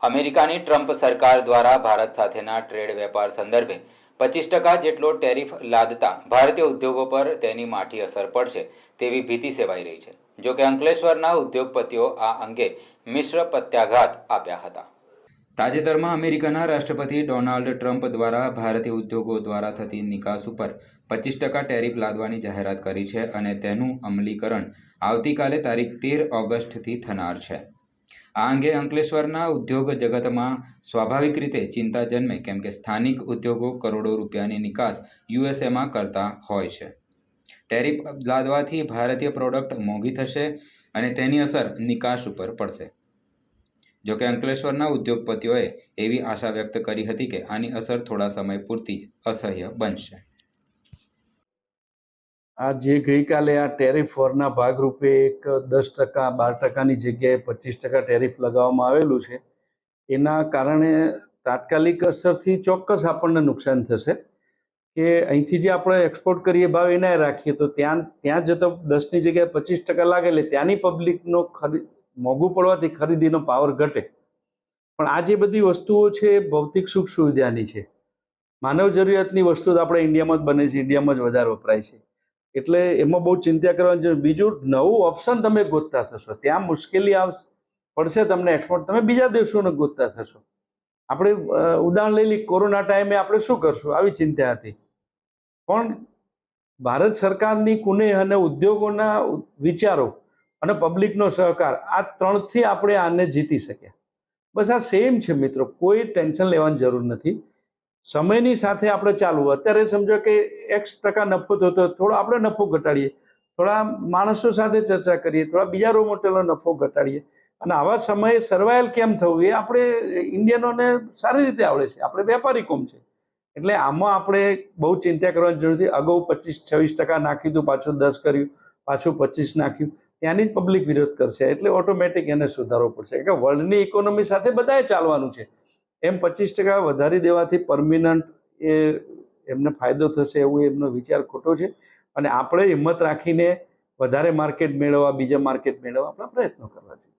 અમેરિકાની ટ્રમ્પ સરકાર દ્વારા ભારત સાથેના ટ્રેડ વેપાર સંદર્ભે પચીસ ટકા જેટલો ટેરિફ લાદતા ભારતીય ઉદ્યોગો પર તેની માઠી અસર પડશે તેવી ભીતિ સેવાઈ રહી છે. જોકે અંકલેશ્વરના ઉદ્યોગપતિઓ આ અંગે મિશ્ર પ્રત્યાઘાત આપ્યા હતા. તાજેતરમાં અમેરિકાના રાષ્ટ્રપતિ ડોનાલ્ડ ટ્રમ્પ દ્વારા ભારતીય ઉદ્યોગો દ્વારા થતી નિકાસ ઉપર પચીસ ટકા ટેરિફ લાદવાની જાહેરાત કરી છે અને તેનું અમલીકરણ આવતીકાલે તારીખ તેર ઓગસ્ટથી થનાર છે. આ અંગે અંકલેશ્વરના ઉદ્યોગ જગતમાં સ્વાભાવિક રીતે ચિંતા જન્મે કેમ કે સ્થાનિક ઉદ્યોગો કરોડો રૂપિયાની નિકાસ યુએસએમાં કરતા હોય છે. ટેરિફ લાદવાથી ભારતીય પ્રોડક્ટ મોંઘી થશે અને તેની અસર નિકાસ ઉપર પડશે. જો કે અંકલેશ્વરના ઉદ્યોગપતિઓએ એવી આશા વ્યક્ત કરી હતી કે આની અસર થોડા સમય પૂરતી જ અસહ્ય બનશે. આ જે ગઈકાલે આ ટેરિફ વોરના ભાગરૂપે એક દસ ટકા, બાર ટકાની જગ્યાએ પચીસ ટકા ટેરિફ લગાવવામાં આવેલું છે. એના કારણે તાત્કાલિક અસરથી ચોક્કસ આપણને નુકસાન થશે કે અહીંથી જે આપણે એક્સપોર્ટ કરીએ ભાવ એના રાખીએ તો ત્યાં ત્યાં જતો દસની જગ્યાએ પચીસ ટકા લાગે એટલે ત્યાંની પબ્લિકનો ખરી મોંઘું પડવાથી ખરીદીનો પાવર ઘટે. પણ આ જે બધી વસ્તુઓ છે, ભૌતિક સુખ સુવિધાની છે. માનવ જરૂરિયાતની વસ્તુ તો આપણે ઇન્ડિયામાં જ બને છે, ઇન્ડિયામાં જ વધારે વપરાય છે. એટલે એમાં બહુ ચિંતા કરવાની જરૂર, બીજું નવું ઓપ્શન તમે ગોતતા થશો. ત્યાં મુશ્કેલી આવશે, પડશે તમને એક્સપોર્ટ તમે બીજા દેશોને ગોતતા થશો. આપણે ઉદાહરણ લઈ લઈએ, કોરોના ટાઈમે આપણે શું કરશું? આવી ચિંતા હતી. પણ ભારત સરકારની કુનેહ અને ઉદ્યોગોના વિચારો અને પબ્લિકનો સહકાર. આ ત્રણથી આપણે આને જીતી શક્યા બસ આ સેમ છે મિત્રો. કોઈ ટેન્શન લેવાની જરૂર નથી. સમયની સાથે આપણે ચાલવું અત્યારે સમજો કે એક્સ ટકા નફો થતો થોડો આપણે નફો ઘટાડીએ. થોડા માણસો સાથે ચર્ચા કરીએ. થોડા બીજા રો મોટેલનો નફો ઘટાડીએ. અને આવા સમયે સર્વાઈવ કેમ થવું એ આપણે ઇન્ડિયનોને સારી રીતે આવડે છે. આપણે વેપારી કોમ છે? એટલે આમાં આપણે બહુ ચિંતા કરવાની જરૂર નથી. અગાઉ પચીસ છવ્વીસ ટકા નાખી દઉં પાછું દસ કર્યું. પાછું પચીસ નાખ્યું. ત્યાંની જ પબ્લિક વિરોધ કરશે. એટલે ઓટોમેટિક એને સુધારવો પડશે. કે વર્લ્ડની ઇકોનોમી સાથે બધાએ ચાલવાનું છે. એમ પચીસ ટકા વધારી દેવાથી પરમિનન્ટ એ એમને ફાયદો થશે એવું એમનો વિચાર ખોટો છે. અને આપણે હિંમત રાખીને વધારે માર્કેટ મેળવવા, બીજા માર્કેટ મેળવવા આપણા પ્રયત્નો કરવા જોઈએ.